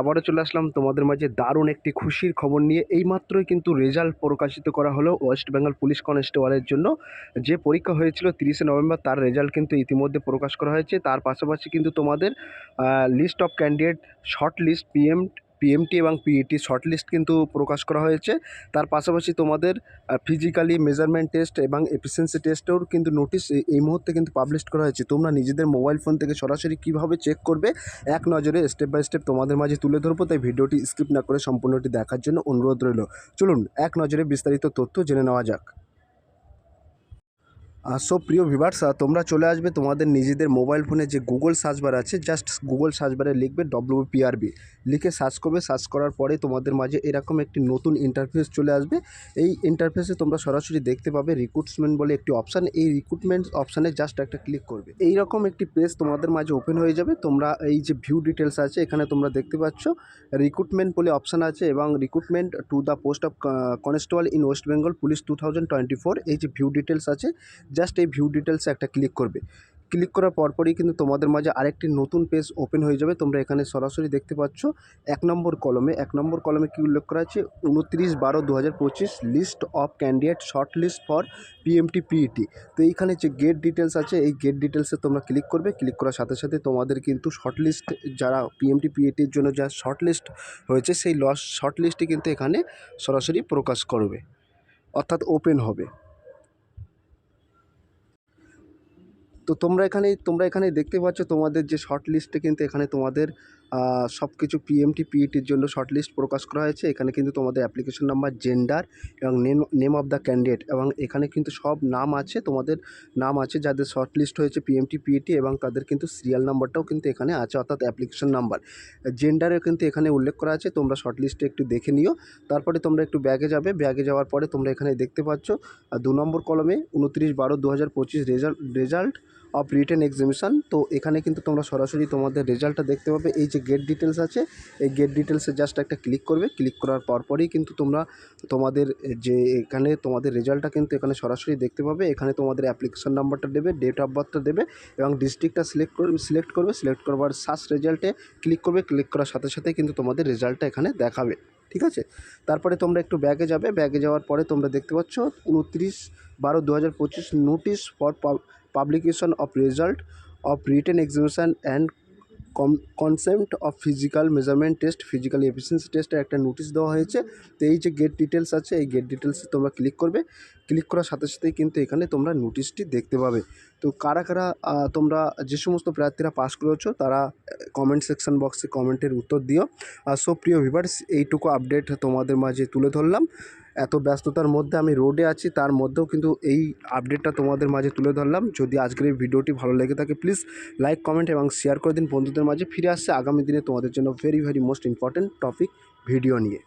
আবারও চলে আসলাম তোমাদের মাঝে দারুণ একটি খুশির খবর নিয়ে। এইমাত্রই কিন্তু রেজাল্ট প্রকাশিত করা হলো ওয়েস্ট বেঙ্গল পুলিশ কনস্টেবলের জন্য। যে পরীক্ষা হয়েছিল তিরিশে নভেম্বর, তার রেজাল্ট কিন্তু ইতিমধ্যে প্রকাশ করা হয়েছে। তার পাশাপাশি কিন্তু তোমাদের list of candidate short list PM PMT এবং পিইটি শর্ট লিস্ট কিন্তু প্রকাশ করা হয়েছে। তার পাশাপাশি তোমাদের ফিজিক্যালি মেজারমেন্ট টেস্ট এবং এফিসিয়েন্সি টেস্টেও কিন্তু নোটিশ এই মুহূর্তে কিন্তু পাবলিশ করা হয়েছে। তোমরা নিজেদের মোবাইল ফোন থেকে সরাসরি কীভাবে চেক করবে, এক নজরে স্টেপ বাই স্টেপ তোমাদের মাঝে তুলে ধরবো। তাই ভিডিওটি স্কিপ না করে সম্পূর্ণটি দেখার জন্য অনুরোধ রইল। চলুন, এক নজরে বিস্তারিত তথ্য জেনে নেওয়া যাক। সো প্রিয় ভিভার্স তোমরা চলে আসবে তোমাদের নিজেদের মোবাইল ফোনে যে গুগল সার্চ বার আছে জাস্ট গুগল সার্চ বারে লিখবে ডব্লিউপিআরবি লিখে সার্চ করবে সার্চ করার পরে তোমাদের মাঝে এরকম একটি নতুন ইন্টারফেস চলে আসবে। এই ইন্টারফেসে তোমরা সরাসরি দেখতে পাবে রিক্রুটমেন্ট বলে একটি অপশান এই রিক্রুটমেন্ট অপশানে জাস্ট একটা ক্লিক করবে। এই রকম একটি পেজ তোমাদের মাঝে ওপেন হয়ে যাবে। তোমরা এই যে ভিউ ডিটেলস আছে, এখানে তোমরা দেখতে পাচ্ছ রিক্রুটমেন্ট বলে অপশান আছে এবং recruitment to the post of constable in West Bengal police two thousand twenty four এই যে ভিউ ডিটেলস আছে জাস্ট এই ভিউ ডিটেলসে একটা ক্লিক করবে। ক্লিক করার পরপরই কিন্তু তোমাদের মাঝে আরেকটি নতুন পেজ ওপেন হয়ে যাবে। তোমরা এখানে সরাসরি দেখতে পাচ্ছ, এক নম্বর কলমে এক নম্বর কলমে কী উল্লেখ করা আছে? উনত্রিশ বারো দু list of candidate short list for PMT PET তো এইখানে যে গেট ডিটেলস আছে, এই গেট ডিটেলসে তোমরা ক্লিক করবে। ক্লিক করার সাথে সাথে তোমাদের কিন্তু শর্ট লিস্ট যারা পিএমটি পিইটির জন্য যা শর্ট লিস্ট হয়েছে, সেই লস শর্ট লিস্টটি কিন্তু এখানে সরাসরি প্রকাশ করবে। অর্থাৎ ওপেন হবে। তো তোমরা এখানে তোমরা এখানে দেখতে পাচ্ছ তোমাদের যে শর্ট লিস্টে কিন্তু এখানে তোমাদের সব কিছু পিএমটি পিইটির জন্য শর্ট লিস্ট প্রকাশ করা হয়েছে। এখানে কিন্তু তোমাদের অ্যাপ্লিকেশন নাম্বার জেন্ডার এবং name name of the candidate এবং এখানে কিন্তু সব নাম আছে, তোমাদের নাম আছে যাদের শর্ট লিস্ট হয়েছে পিএমটি পিইটি এবং তাদের কিন্তু সিরিয়াল নাম্বারটাও কিন্তু এখানে আছে, অর্থাৎ অ্যাপ্লিকেশন নাম্বার জেন্ডারও কিন্তু এখানে উল্লেখ করা আছে, তোমরা শর্ট লিস্টে একটু দেখে নিও। তারপরে তোমরা একটু ব্যাগে যাবে, ব্যাগে যাওয়ার পরে তোমরা এখানে দেখতে পাচ্ছ দু নম্বর কলমে উনত্রিশ বারো দু result result of written examination তো এখানে কিন্তু তোমরা সরাসরি তোমাদের রেজাল্টটা দেখতে পাবে। এই যে গেট ডিটেলস আছে, এই গেট ডিটেলসে জাস্ট একটা ক্লিক করবে। ক্লিক করার পরপরই কিন্তু তোমরা তোমাদের যে এখানে তোমাদের রেজাল্টটা কিন্তু এখানে সরাসরি দেখতে পাবে। এখানে তোমাদের অ্যাপ্লিকেশন নাম্বারটা দেবে ডেট অফ বার্থটা দেবে এবং ডিস্ট্রিক্টটা সিলেক্ট করবে সিলেক্ট করবে। সিলেক্ট করবার সার্চ রেজাল্টে ক্লিক করবে। ক্লিক করার সাথে সাথে কিন্তু তোমাদের রেজাল্টটা এখানে দেখাবে। ঠিক আছে? তারপরে তোমরা একটু ব্যাগে যাবে। ব্যাগে যাওয়ার পরে তোমরা দেখতে পাচ্ছ, উনত্রিশ বারো দু notice for of result of written examination and cum concept of physical measurement test physical efficiency টেস্টের একটা নোটিশ দেওয়া হয়েছে। তো এই যে গেট ডিটেলস আছে, এই গেট ডিটেলসে তোমরা ক্লিক করবে। ক্লিক করার সাথে সাথেই কিন্তু এখানে তোমরা নোটিশটি দেখতে পাবে। তো কারা কারা তোমরা যে সমস্ত প্রার্থীরা পাস করেছ, তারা কমেন্ট সেকশন বক্সে কমেন্টের উত্তর দিও। আর সো প্রিয় ভিভার্স এইটুকু আপডেট তোমাদের মাঝে তুলে ধরলাম। এত ব্যস্ততার মধ্যে আমি রোডে আছি, তার মধ্যেও কিন্তু এই আপডেটটা তোমাদের মাঝে তুলে ধরলাম। যদি আজকের এই ভিডিওটি ভালো লেগে থাকে প্লিজ লাইক কমেন্ট এবং শেয়ার করে দিন। বন্ধুদের মাঝে ফিরে আসছে আগামী দিনে তোমাদের জন্য very very most important topic video নিয়ে।